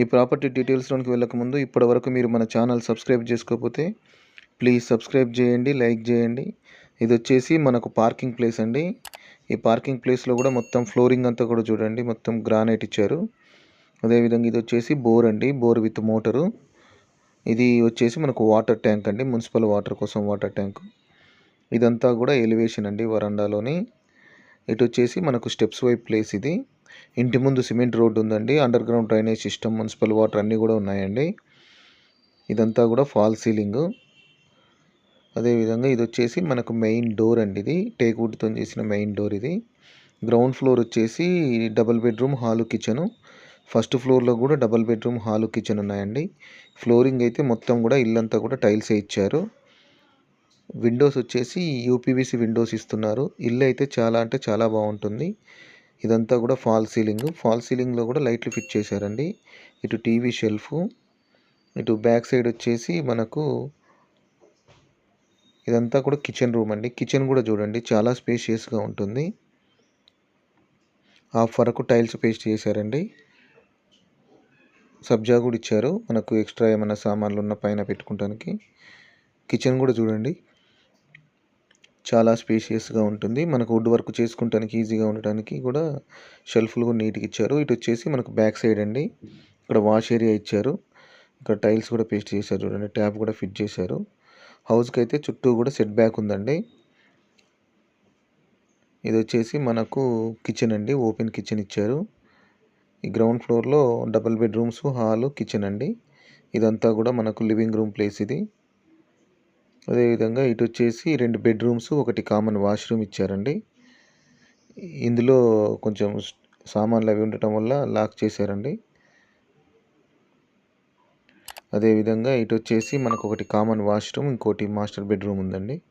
ఈ ప్రాపర్టీ డీటెయిల్స్లోకి వెళ్ళకముందు ఇప్పటి వరకు మీరు మన ఛానల్ సబ్స్క్రైబ్ చేసుకోకపోతే ప్లీజ్ సబ్స్క్రైబ్ చేయండి లైక్ చేయండి. ఇది వచ్చేసి మనకు పార్కింగ్ ప్లేస్ అండి. ఈ పార్కింగ్ ప్లేస్లో కూడా మొత్తం ఫ్లోరింగ్ అంతా కూడా చూడండి మొత్తం గ్రానైట్ ఇచ్చారు. అదేవిధంగా ఇది వచ్చేసి బోర్ అండి బోర్ విత్ మోటరు. ఇది వచ్చేసి మనకు వాటర్ ట్యాంక్ అండి మున్సిపల్ వాటర్ కోసం వాటర్ ట్యాంక్. ఇదంతా కూడా ఎలివేషన్ అండి వరండాలోని. ఇటు వచ్చేసి మనకు స్టెప్స్ వైపు ప్లేస్ ఇది. ఇంటి ముందు సిమెంట్ రోడ్డు ఉందండి. Under ground drainage system municipal water అన్నీ కూడా ఉన్నాయండి. ఇదంతా కూడా ఫాల్ సీలింగ్. అదేవిధంగా ఇది వచ్చేసి మనకు మెయిన్ డోర్ అండి ఇది. టేక్వుడ్తో చేసిన మెయిన్ డోర్ ఇది. గ్రౌండ్ ఫ్లోర్ వచ్చేసి double bedroom hall kitchen. First ఫ్లోర్లో కూడా డబుల్ బెడ్రూమ్ హాలు కిచెన్ ఉన్నాయండి. ఫ్లోరింగ్ అయితే మొత్తం కూడా ఇల్లంతా కూడా టైల్సే ఇచ్చారు. విండోస్ వచ్చేసి యూపీవీసీ విండోస్ ఇస్తున్నారు. ఇల్లు అయితే చాలా అంటే చాలా బాగుంటుంది. ఇదంతా కూడా ఫాల్ సీలింగ్. ఫాల్ సీలింగ్లో కూడా లైట్లు ఫిట్ చేశారండి. ఇటు టీవీ షెల్ఫ్ ఇటు బ్యాక్ సైడ్ వచ్చేసి మనకు ఇదంతా కూడా కిచెన్ రూమ్ అండి. కిచెన్ కూడా చూడండి చాలా స్పేషియస్గా ఉంటుంది. హాఫ్ వరకు టైల్స్ పేస్ట్ చేశారండి. సబ్జా కూడా ఇచ్చారు మనకు ఎక్స్ట్రా ఏమైనా సామాన్లు ఉన్న పైన పెట్టుకోవడానికి కిచెన్ కూడా చూడండి. చాలా స్పేషియస్గా ఉంటుంది. మనకు వుడ్ వర్క్ చేసుకుంటానికి ఈజీగా ఉండటానికి కూడా షెల్ఫ్లు కూడా నీట్గా ఇచ్చారు. ఇటు వచ్చేసి మనకు బ్యాక్ సైడ్ అండి. ఇక్కడ వాష్ ఏరియా ఇచ్చారు. ఇక్కడ టైల్స్ కూడా పేస్ట్ చేశారు చూడండి. ట్యాప్ కూడా ఫిట్ చేశారు. హౌస్కి అయితే చుట్టూ కూడా సెట్ బ్యాక్ ఉందండి. ఇది వచ్చేసి మనకు కిచెన్ అండి. ఓపెన్ కిచెన్ ఇచ్చారు. ఈ గ్రౌండ్ ఫ్లోర్లో డబుల్ బెడ్రూమ్స్ హాలు కిచెన్ అండి. ఇదంతా కూడా మనకు లివింగ్ రూమ్ ప్లేస్ ఇది. అదేవిధంగా ఇటు వచ్చేసి రెండు బెడ్రూమ్స్ ఒకటి కామన్ వాష్రూమ్ ఇచ్చారండి. ఇందులో కొంచెం సామాన్లు అవి ఉండటం వల్ల లాక్ చేశారండి. అదేవిధంగా ఇటు వచ్చేసి మనకు ఒకటి కామన్ వాష్రూమ్ ఇంకోటి మాస్టర్ బెడ్రూమ్ ఉందండి.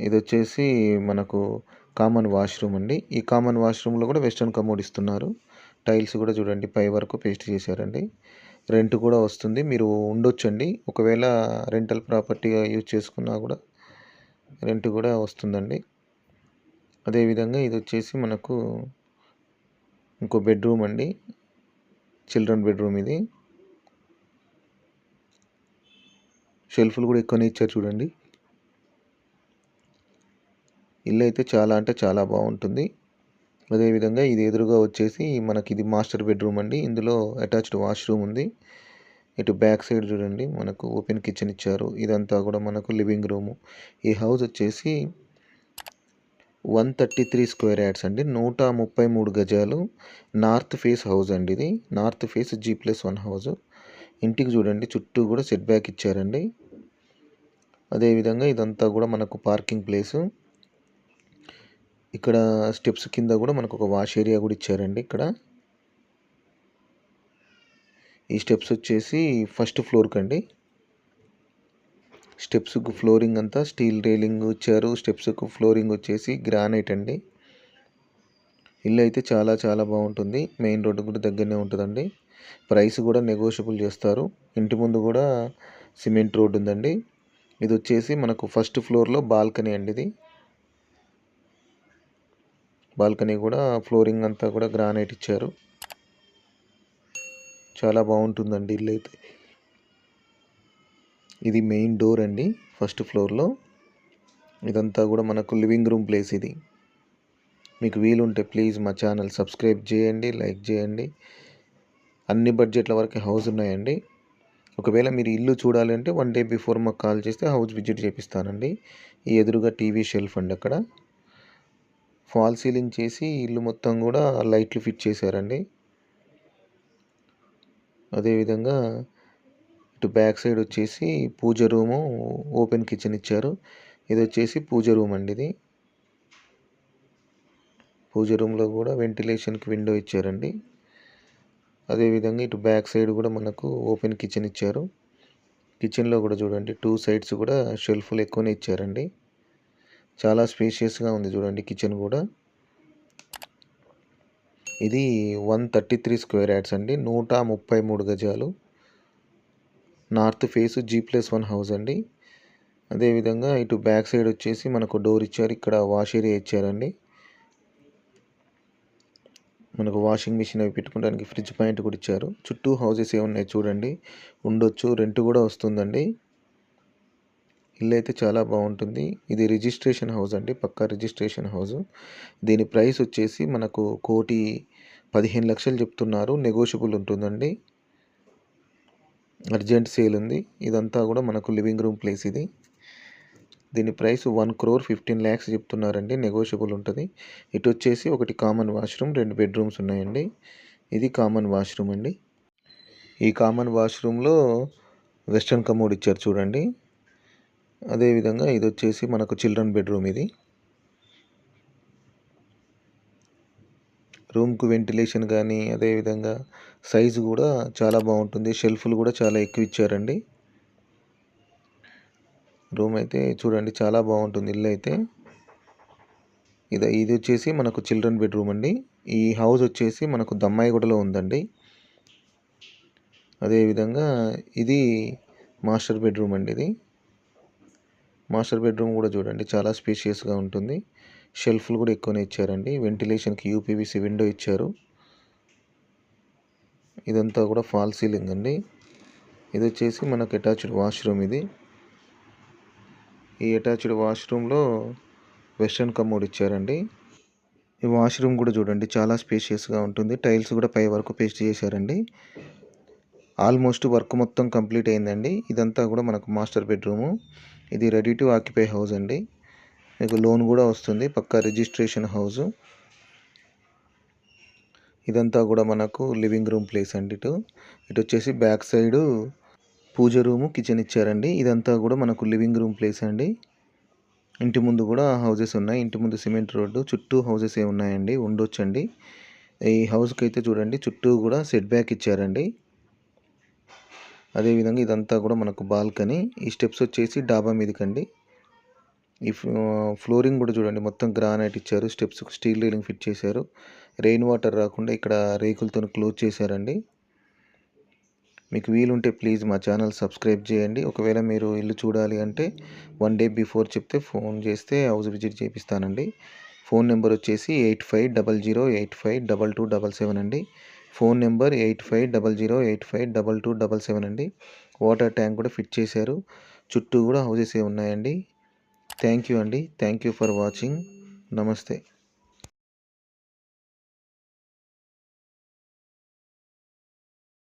ఇది వచ్చేసి మనకు కామన్ వాష్రూమ్ అండి. ఈ కామన్ వాష్రూమ్లో కూడా వెస్ట్రన్ కమోడ్ ఇస్తున్నారు. టైల్స్ కూడా చూడండి పై వరకు పేస్ట్ చేశారండి. రెంట్ కూడా వస్తుంది. మీరు ఉండొచ్చండి. ఒకవేళ రెంటల్ ప్రాపర్టీగా యూజ్ చేసుకున్నా కూడా రెంట్ కూడా వస్తుందండి. అదేవిధంగా ఇది వచ్చేసి మనకు ఇంకో బెడ్రూమ్ అండి. చిల్డ్రన్ బెడ్రూమ్ ఇది. షెల్ఫ్లు కూడా ఎక్కువనే ఇచ్చారు చూడండి. ఇల్లు అయితే చాలా అంటే చాలా బాగుంటుంది. అదేవిధంగా ఇది ఎదురుగా వచ్చేసి మనకి ఇది మాస్టర్ బెడ్రూమ్ అండి. ఇందులో అటాచ్డ్ వాష్రూమ్ ఉంది. ఇటు బ్యాక్ సైడ్ చూడండి మనకు ఓపెన్ కిచెన్ ఇచ్చారు. ఇదంతా కూడా మనకు లివింగ్ రూము. ఈ హౌస్ వచ్చేసి one thirty three square yards అండి. నూట ముప్పై మూడు గజాలు నార్త్ ఫేస్ హౌస్ అండి ఇది. North face G plus one house. ఇంటికి చూడండి చుట్టూ కూడా సెట్ బ్యాక్ ఇచ్చారండి. అదేవిధంగా ఇదంతా కూడా మనకు పార్కింగ్ ప్లేసు. ఇక్కడ స్టెప్స్ కింద కూడా మనకు ఒక వాష్ ఏరియా కూడా ఇచ్చారండి ఇక్కడ. ఈ స్టెప్స్ వచ్చేసి ఫస్ట్ ఫ్లోర్కి అండి స్టెప్స్కు ఫ్లోరింగ్ అంతా స్టీల్ రైలింగ్ ఇచ్చారు. స్టెప్స్కు ఫ్లోరింగ్ వచ్చేసి గ్రానైట్ అండి. ఇల్లు అయితే చాలా చాలా బాగుంటుంది. మెయిన్ రోడ్డు కూడా దగ్గరనే ఉంటుందండి. ప్రైస్ కూడా నెగోషియబుల్ చేస్తారు. ఇంటి ముందు కూడా సిమెంట్ రోడ్ ఉందండి. ఇది వచ్చేసి మనకు ఫస్ట్ ఫ్లోర్లో బాల్కనీ అండి ఇది. బాల్కనీ కూడా ఫ్లోరింగ్ అంతా కూడా గ్రానైట్ ఇచ్చారు. చాలా బాగుంటుందండి ఇల్లు అయితే. ఇది మెయిన్ డోర్ అండి ఫస్ట్ ఫ్లోర్లో. ఇదంతా కూడా మనకు లివింగ్ రూమ్ ప్లేస్ ఇది. మీకు వీలుంటే ప్లీజ్ మా ఛానల్ సబ్స్క్రైబ్ చేయండి లైక్ చేయండి. అన్ని బడ్జెట్ల వరకు హౌస్ ఉన్నాయండి. ఒకవేళ మీరు ఇల్లు చూడాలంటే వన్ డే బిఫోర్ మాకు కాల్ చేస్తే హౌస్ విజిట్ చేపిస్తానండి. ఈ ఎదురుగా టీవీ షెల్ఫ్ అండి అక్కడ. ఫాల్ సీలింగ్ చేసి ఇల్లు మొత్తం కూడా లైట్లు ఫిట్ చేశారండి. అదేవిధంగా ఇటు బ్యాక్ సైడ్ వచ్చేసి పూజ రూము ఓపెన్ కిచెన్ ఇచ్చారు. ఇది వచ్చేసి పూజ రూమ్ అండి ఇది. పూజ రూమ్లో కూడా వెంటిలేషన్కి విండో ఇచ్చారండి. అదేవిధంగా ఇటు బ్యాక్ సైడ్ కూడా మనకు ఓపెన్ కిచెన్ ఇచ్చారు. కిచెన్లో కూడా చూడండి టూ సైడ్స్ కూడా షెల్ఫ్లు ఎక్కువనే ఇచ్చారండి. చాలా స్పేషియస్గా ఉంది చూడండి కిచెన్ కూడా. ఇది one thirty three square yards అండి. నూట ముప్పై మూడు గజాలు. North face G plus one house అండి. అదేవిధంగా ఇటు బ్యాక్ సైడ్ వచ్చేసి మనకు డోర్ ఇచ్చారు. ఇక్కడ వాష్ ఏరియా ఇచ్చారండి. మనకు వాషింగ్ మిషన్ అవి పెట్టుకోవడానికి ఫ్రిడ్జ్ పాయింట్ కూడా ఇచ్చారు. చుట్టూ హౌసెస్ ఏమున్నాయి చూడండి. ఉండొచ్చు. రెంట్ కూడా వస్తుందండి. ఇల్లు అయితే చాలా బాగుంటుంది. ఇది రిజిస్ట్రేషన్ హౌస్ అండి పక్కా రిజిస్ట్రేషన్ హౌస్. దీని ప్రైస్ వచ్చేసి మనకు కోటి పదిహేను లక్షలు చెప్తున్నారు. నెగోషియబుల్ ఉంటుందండి. అర్జెంట్ సేల్ ఉంది. ఇదంతా కూడా మనకు లివింగ్ రూమ్ ప్లేస్ ఇది. దీని price one crore fifteen lakhs చెప్తున్నారండి. నెగోషియబుల్ ఉంటుంది. ఇటు వచ్చేసి ఒకటి కామన్ వాష్రూమ్ రెండు బెడ్రూమ్స్ ఉన్నాయండి. ఇది కామన్ వాష్రూమ్ అండి. ఈ కామన్ వాష్రూమ్లో వెస్ట్రన్ కమోడ్ ఇచ్చారు చూడండి. అదేవిధంగా ఇది వచ్చేసి మనకు చిల్డ్రన్ బెడ్రూమ్ ఇది. రూమ్కు వెంటిలేషన్ కానీ అదేవిధంగా సైజు కూడా చాలా బాగుంటుంది షెల్ఫ్లు కూడా చాలా ఎక్కువ ఇచ్చారండి. రూమ్ అయితే చూడండి చాలా బాగుంటుంది ఇల్లు అయితే. ఇది ఇది వచ్చేసి మనకు చిల్డ్రన్ బెడ్రూమ్ అండి. ఈ హౌస్ వచ్చేసి మనకు దమ్మాయిగూడలో ఉందండి. అదేవిధంగా ఇది మాస్టర్ బెడ్రూమ్ అండి ఇది. మాస్టర్ బెడ్రూమ్ కూడా చూడండి చాలా స్పేషియస్గా ఉంటుంది. షెల్ఫ్లు కూడా ఎక్కువనే ఇచ్చారండి. వెంటిలేషన్కి యూపీవీసీ విండో ఇచ్చారు. ఇదంతా కూడా ఫాల్ సీలింగ్ అండి. ఇది వచ్చేసి మనకు అటాచ్డ్ వాష్రూమ్ ఇది. ఈ అటాచ్డ్ వాష్రూమ్లో వెస్ట్రన్ కమోడ్ ఇచ్చారండి. ఈ వాష్రూమ్ కూడా చూడండి చాలా స్పేషియస్గా ఉంటుంది. టైల్స్ కూడా పై వరకు పేస్ట్ చేశారండి. ఆల్మోస్ట్ వర్క్ మొత్తం కంప్లీట్ అయిందండి. ఇదంతా కూడా మనకు మాస్టర్ బెడ్రూము. ఇది రెడీ టు ఆక్యుపై హౌస్ అండి. మీకు లోన్ కూడా వస్తుంది పక్కా రిజిస్ట్రేషన్ హౌస్ ఇదంతా కూడా మనకు లివింగ్ రూమ్ ప్లేస్ అండి ఇటు. ఇటు వచ్చేసి back side puja room kitchen ఇచ్చారండి. ఇదంతా కూడా మనకు లివింగ్ రూమ్ ప్లేస్ అండి. ఇంటి ముందు కూడా హౌసెస్ ఉన్నాయి. ఇంటి ముందు సిమెంట్ రోడ్డు చుట్టూ హౌసెస్ ఏ ఉన్నాయండి ఉండొచ్చండి. ఈ హౌస్కి అయితే చూడండి చుట్టూ కూడా సెట్ బ్యాక్ ఇచ్చారండి. అదేవిధంగా ఇదంతా కూడా మనకు బాల్కనీ. ఈ స్టెప్స్ వచ్చేసి డాబా మీదకండి. ఈ ఫ్లోరింగ్ కూడా చూడండి మొత్తం గ్రానైట్ ఇచ్చారు. స్టెప్స్ స్టీల్ రీలింగ్ ఫిట్ చేశారు. రెయిన్ వాటర్ రాకుండా ఇక్కడ రేకులతో క్లోజ్ చేశారండి. మీకు వీలుంటే ప్లీజ్ మా ఛానల్ సబ్స్క్రైబ్ చేయండి. ఒకవేళ మీరు ఇల్లు చూడాలి అంటే వన్ డే బిఫోర్ చెప్తే ఫోన్ చేస్తే హౌస్ విజిట్ చేపిస్తానండి. ఫోన్ నెంబర్ వచ్చేసి eight five double zero eight five double two double seven అండి. Phone number eight five double zero eight five double two double seven అండి. వాటర్ ట్యాంక్ కూడా fit చేశారు. చుట్టూ కూడా హౌసెస్ ఏ ఉన్నాయండి. థ్యాంక్ యూ అండి. Thank you for watching. నమస్తే.